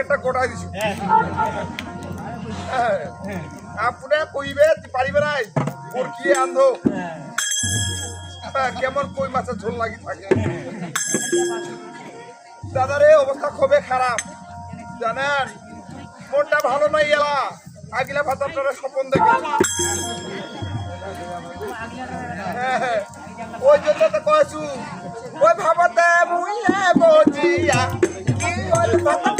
প্যাকেটটা গোটাই দিছু। হ্যাঁ। আপনি কইবে পারিবে নাই? ওর কি আন্ধো হ্যাঁ, কেমন কই মাছের ঝোল লাগি থাকে? দাদার দাদারে অবস্থা খুবই খারাপ। জানেন মনটা ভালো নাই এলা। আগিলা ভাত আপনারা স্বপন দেখে হ্যাঁ, ওই জন্য তো কয়েছু ওই ভাবতে মুইলে বজিয়া কি ওই ভাতটাকে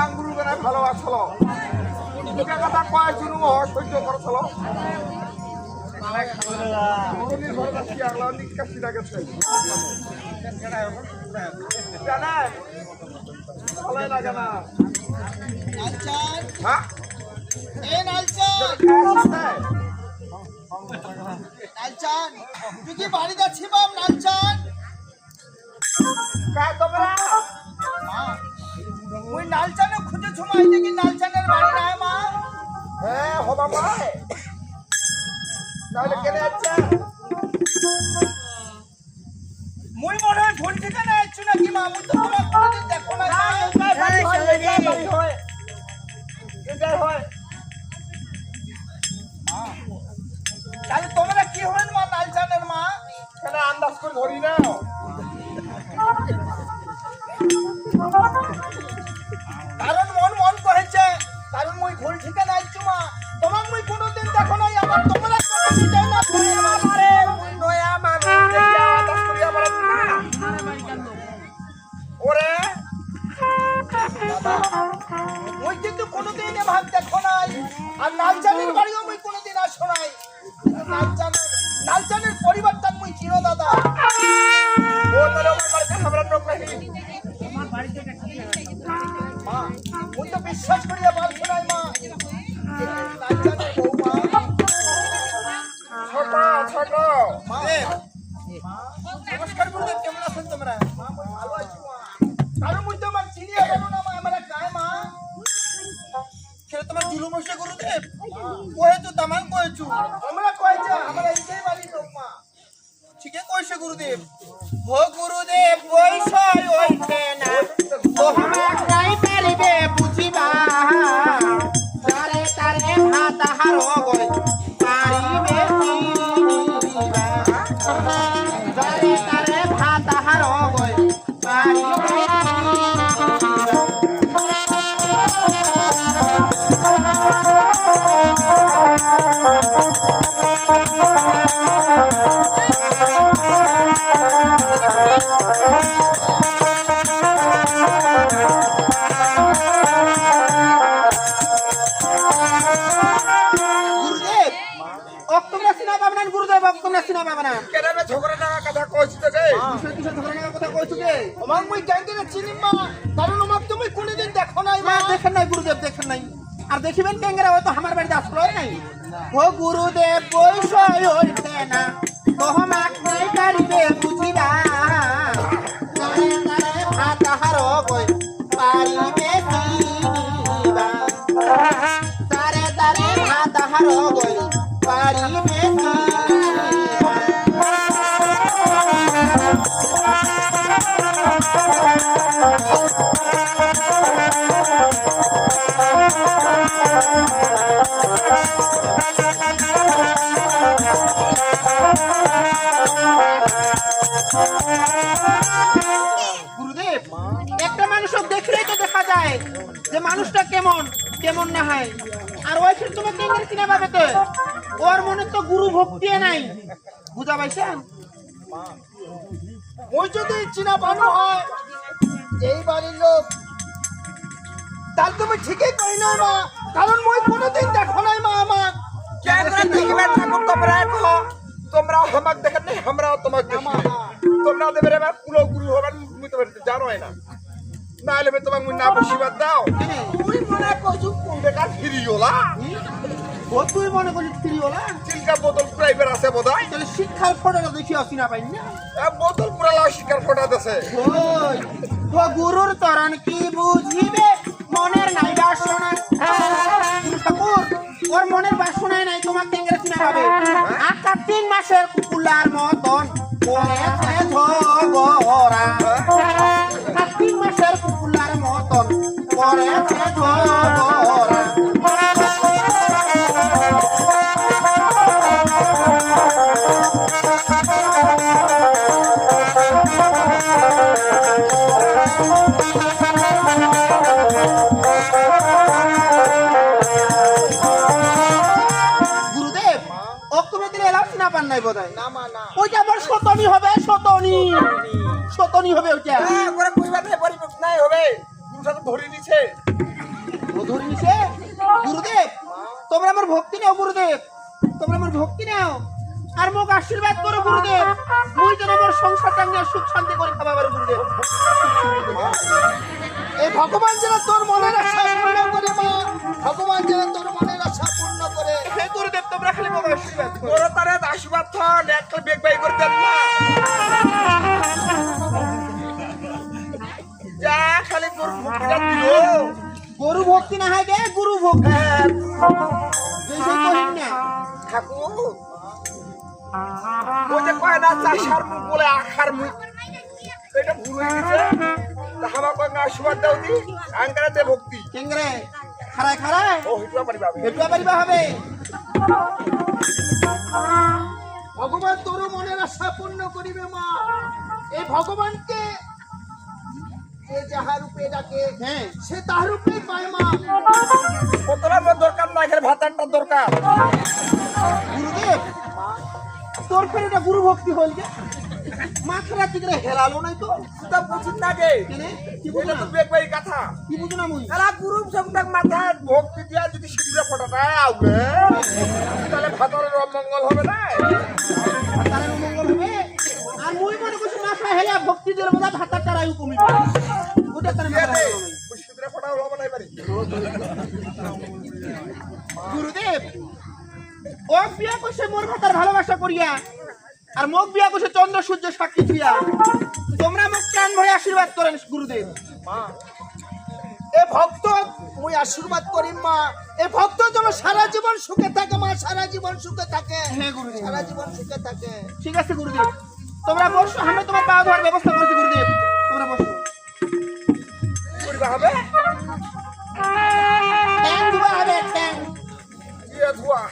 বাঙ্গুরু বেড়ায় ভালো আসলো দুটা কথা কয় শুনু সহ্য করছিল। হ্যাঁ? তুই কি বাড়ি যাচ্ছি বাপ নালচান তোমরা? নালচানে খুঁজে ছুমাই দেখি নালচানের বাড়ি নাই মা। হ্যাঁ হবা মায় তাহলে কেনে আচ্ছা মুই মনে হয় ভুল ঠিকানা আছো নাকি মা? মুই তো তোমার কোনোদিন দেখো না এটাই হয়। তাহলে তোমরা কি হলেন মা নালচানের মা? কেন আন্দাজ করে ধরি না কারণ মুই ভুল ঠিকানা সেটা তোমার জুলুম গুরুদেব? কয়ে তো তামান কয়েছু। আমরা কয়েছে আমরা এইটাই বাড়ি লোক মা ঠিকই কইছে গুরুদেব। ও গুরুদেব পয়সায় ওইছে না তোমরা নাই পারিবে বুঝিবা। তারে তারে ভাত হারো গয় পারিবে তারে তারে ভাত হারো গয় পারিবে দেখেন নাই, গুরুদেব দেখেন নাই। আর দেখিবেন ট্যাংরা হয়তো আমার বাড়িতে আসলো নাই ও গুরুদেব বৈষয় হইতে না তোমাকে বুঝিবা। যে মানুষটা কেমন কেমন না হয়। আর ওই ফির তুমি কেমন কিনে পাবে তো ওর মনে তো গুরু ভক্তি নাই। বুঝা পাইছেন? ওই যদি চিনা বানু হয় এই বাড়ির লোক তাহলে তুমি ঠিকই কই না মা। কারণ মই কোনোদিন দেখো নাই মা আমার দেখিবে ঠাকুর তোমরা কো তোমরা হামাক দেখেন নাই আমরাও তোমাক তোমরা দেবে কুলো গুরু হবেন মুই তো জানোই না। না হলে তোমাক মুই না বসিবার দাও। তুই মনে করছু কোন বেকার ফিরিওলা ও তুই মনে করিস ফিরিওলা চিলকা বোতল প্রাইভেট আছে বোধহয়? তাহলে শিক্ষার ফটোটা দেখি আসি না পাই না। বোতল পুরালা শিকার ফোটা ওই ও গুরুর তরণ কি বুঝিবে? মনের নাই বাসনা ঠাকুর ওর মনের বাসনায় নাই তোমার টেঙ্গরা চিনা পাবে আটটা তিন মাসের কুকুলার মতন। ঝগড়া তিন মাসের কুকুলার মতন করেছে নাই মা না ওইটা আবার শতনি হবে শতনি। শতনি হবে ওইটা। হ্যাঁ করে কইবার নাই পরিবেশ নাই হবে। গুরু সাথে ধরে নিছে ও ধরে নিছে গুরুদেব তোমরা আমার ভক্তি নাও গুরুদেব। তোমরা আমার ভক্তি নাও। আর মোক আশীর্বাদ করো গুরুদেব। মুই যেন আমার সংসারটা নিয়ে সুখ শান্তি করে খাবা পারো গুরুদেব। এই ভগবান যেন তোর মনের আশা পূর্ণ করে মা। ভগবান যেন তোর মনের আশা পূর্ণ করে। হে গুরুদেব তোমরা খালি মোক আশীর্বাদ করো। তোর একটা বেগ বাই না। যা খালি দিও গরু ভক্তি না হয় গুরু ভক্তি হ্যাঁ, ঠাকুর। ওই যে কয় না চাষার মুখ বলে আখার মুখ। এটা ভুল হয়ে গেছে। হামা কয় না আশীর্বাদ দাও দি। আঙ্কারে ভক্তি। কেঙ্গরে খারায় খারায় ও হিটুয়া পারিবা ভেটুয়া পারিবা হবে ভগবান তোর মনের আশা পূর্ণ করিবে মা। এই ভগবানকে যে যাহা রূপে ডাকে হ্যাঁ। সে তাহার রূপে পায় মা। দরকার না এখানে ভাতারটা দরকার। গুরুদেব তোর ফের এটা গুরু ভক্তি হল যে। মাথাটা ঠিক করে হেরালো নাই তো? তা বুঝিন না গে। কি বুঝো এটা না তো বেগ বাই কথা। কি বুঝো না মুই? এলা গুরু সবটাক মাথা ভক্তি দিয়া যদি সিঁদুরে ফটাটা আউলে তাহলে ভাতরের অমঙ্গল হবে না? তারা মঙ্গল হবে? আর মুই মনে করছি মাথা হেলা ভক্তি দিলে বোধহয় ভাতার তারাই কমিবে ওটা তারা মাথা হবে। সিঁদুরে ফটা হলো না পারি গুরুদেব ও বিয়া করছে মোর ভাতার ভালোবাসা করিয়া আর মোক বিয়া করছে চন্দ্র সূর্য সাক্ষী দিয়া। তোমরা মোক প্রাণ ভরে আশীর্বাদ করেন গুরুদেব? এ ভক্ত মুই আশীর্বাদ করি মা। এ ভক্ত যেন সারা জীবন সুখে থাকে মা। সারা জীবন সুখে থাকে। হ্যাঁ গুরুদেব। সারা জীবন সুখে থাকে। ঠিক আছে গুরুদেব। তোমরা বসো আমরা তোমার পা ধোয়ার ব্যবস্থা করছি গুরুদেব। তোমরা বসো। করিবা হবে? ঠ্যাং দিবা হবে ঠ্যাং ইয়ে ধোয়া।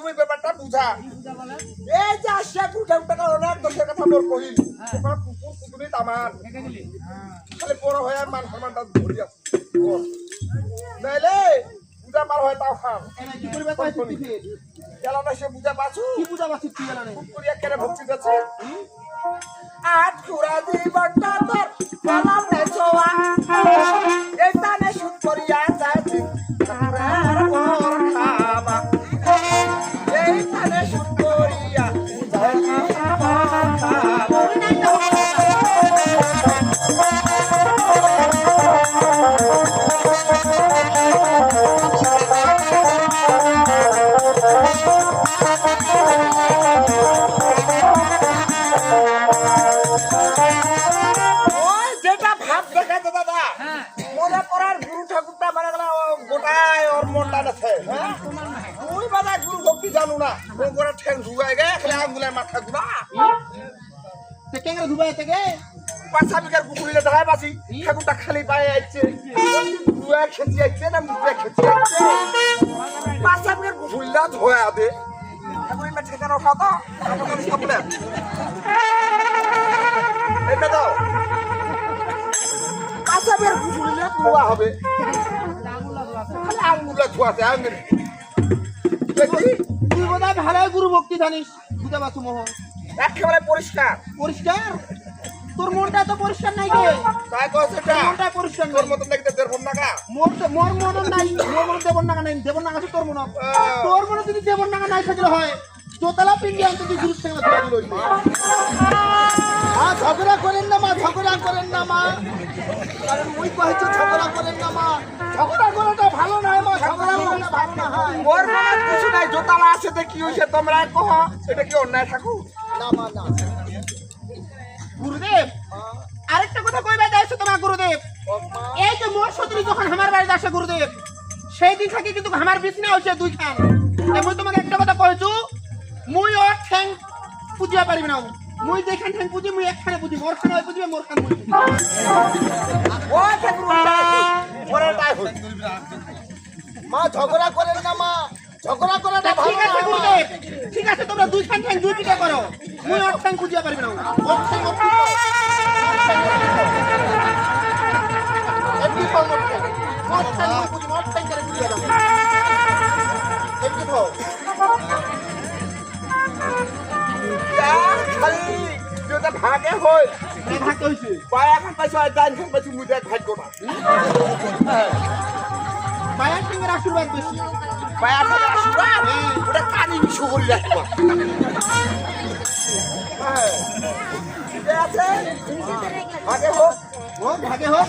ওই ব্যাপারটা বুঝা। এই যে আসিয়া কুঠে উঠে অনেক দোষের কথা মোর কহিল ওখানে কুকুর কুকুরি তামান খালি বড় হয়ে মান সম্মানটা ধরি আছে নাইলে পার হয় তাও খাম কি করিবা কইছি ফির এলানা সে বুঝা পাছু কি পূজা বাসি কি জানা নেই কুকুরিয়া কেন ভক্তি যাচ্ছে আট কুড়া জীবনটা তোর বলাম নে ছোয়া। এটা নে শুট করিয়া যাচ্ছি জানো না ও করে ঠ্যাং ঢুকায় গে খালি আঙ্গুলের মাথা ঘুরা তে কেঙ্গা ধুবাই থেকে পাঁচা বিঘার পুকুরিলে ধায় বাসি ঠাকুরটা খালি পায়ে যাচ্ছে দুয়া খেঁচি যাচ্ছে না মুখে খেঁচি যাচ্ছে পাঁচা বিঘার পুকুরিলা ধোয়া দে। ঠাকুরের মা ঠিকানা উঠাও তো? আমাকে সামনে এটা দাও। পাঁচা বিঘার পুকুরিলা ধোয়া হবে। আঙ্গুলা ধোয়াতে আঙ্গুল। দেখি তুই বোধহয় ভালোই গুরু ভক্তি জানিস বুঝতে পারছ মোহন? একেবারে পরিষ্কার। পরিষ্কার? তোর মনটা তো পরিষ্কার নাই গে তাই কয়েছে এটা। মনটা পরিষ্কার তোর মতন দেখতে দেড় টাকা মোর মোর মন নাই। মোর মন দেবন নাগা নাই। দেবন নাগা তোর মন তোর মন যদি দেবন নাগা নাই থাকলে হয় দোতলা পিন্ডি আনতে তুই সঙ্গে ধরে ঝগড়া করেন না মা ঝগড়া করেন না মা। কারণ মুই কহেছি ঝগড়া করেন না মা। ঝগড়া করাটা ভালো না। মোর মনে কিছু নাই জোতালা আছে তো কি হয়েছে তোমরা কহ এটা কি অন্যায় ঠাকুর গুরুদেব, আরেকটা কথা কইবা যাইছো তোমার গুরুদেব। এই যে মোর শত্রু যখন আমার বাড়িতে আসে গুরুদেব, সেই দিন থেকে কিন্তু আমার বিছনা হচ্ছে দুই খান মুই তোমাকে একটা কথা কইছু, মুই ওর ঠ্যাং পুজিয়া পারিবি না। ওরে তাই হই মা ঝগড়া করেন না মা ঝগড়া করাটা ঠিক আছে গুরুদেব ঠিক আছে তোমরা দুই খান ঠ্যাং দুই পিঠা করো মুই ওর ঠ্যাং পুজিয়া পারিবি না ওর ঠ্যাং পিঠা। এমনি পাও মোর ঠ্যাং। মোর ঠ্যাং ঠ্যাং করে পুজিয়া দাও। এমনি। খালি যেটা ভাগে এই ভাগ হইছে। পায় এখন পাইছো আর ডাইন খান পাইছো মুই না মায়ের ঠ্যাংয়ের আশীর্বাদ বেশি। পায় এখন আশীর্বাদ ওটা কানি বিশু করি রাখবা হ্যাঁ। ভাগে হোক। ও ভাগে হোক।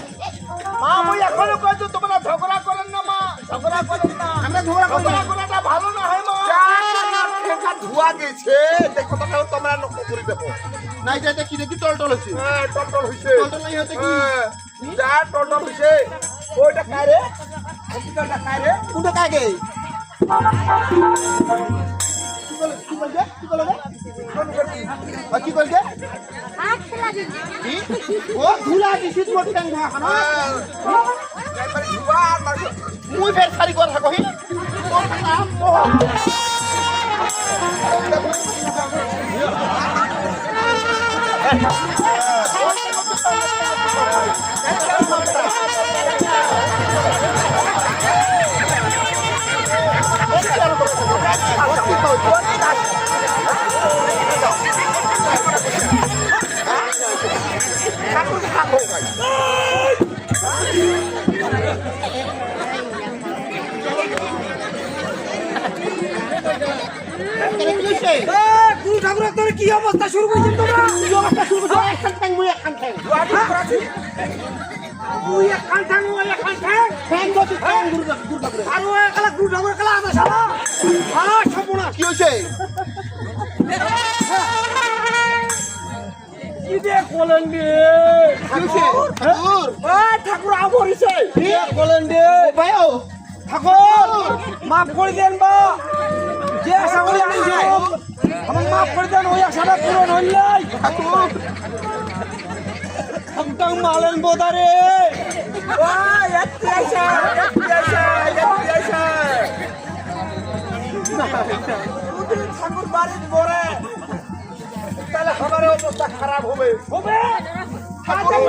মা মুই এখনও কইছো তোমরা ঝগড়া করেন না মা। ঝগড়া করেন না। আমরা ঝগড়া করি না। করাটা ভালো না হয় মা। ঠেকা ধোয়া গেছে। দেখো তো তোমরা লক্ষ্য করে দেখো। নাই যাইতে কি দেখি টল টল হচ্ছে হ্যাঁ টলটল হইছে টলটল নাই হতে কি? যা টলটল হইছে ওইটা কারে হসপিটালটা কারে কোনটা কাগে কি বলে কি বলছে কি বলে রে? আর কি বলছে কি? ও? ধুলা দিছি তোর ঠ্যাং ভাঙা খানা। একবারে ধোয়া আর মাংস- মুই ফের সারি কথা কহি। তোর নাম মোহন। ঠাকুরের তোর কি অবস্থা শুরু করেছেন তোমরা কি অবস্থা শুরু করছ? একখান ঠ্যাং মুই একখান ঠ্যাং। তুই ঠ্যাং ঠ্যাং। আর একালা আমার শালা হ্যাঁ কি হইছে? কোলেন? ঠাকুর। ওই ঠাকুর আমরিছে? ভাই ও। ঠাকুর মাফ করে দেন বা যে আশা করে আনছে আমার মাফ করে দেন ওই আশাটা পূরণ হইলাই ঠাকুর। মালেন বোদারে ঠাকুর বাড়ির পরে তাহলে আমার অবস্থা খারাপ হবে। হবে? ঠাকুর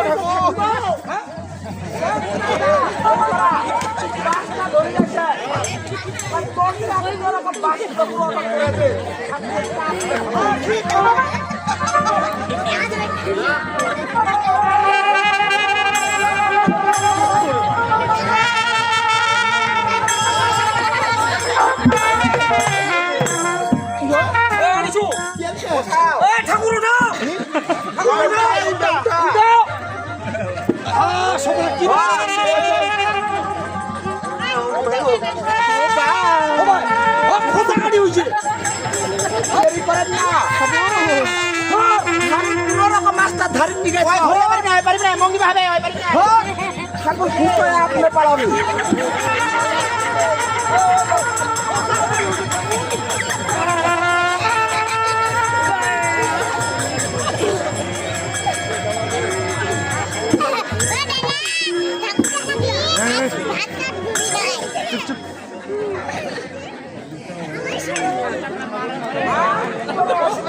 পারি না। ঠাকুর খুব করে আপনি পালাবে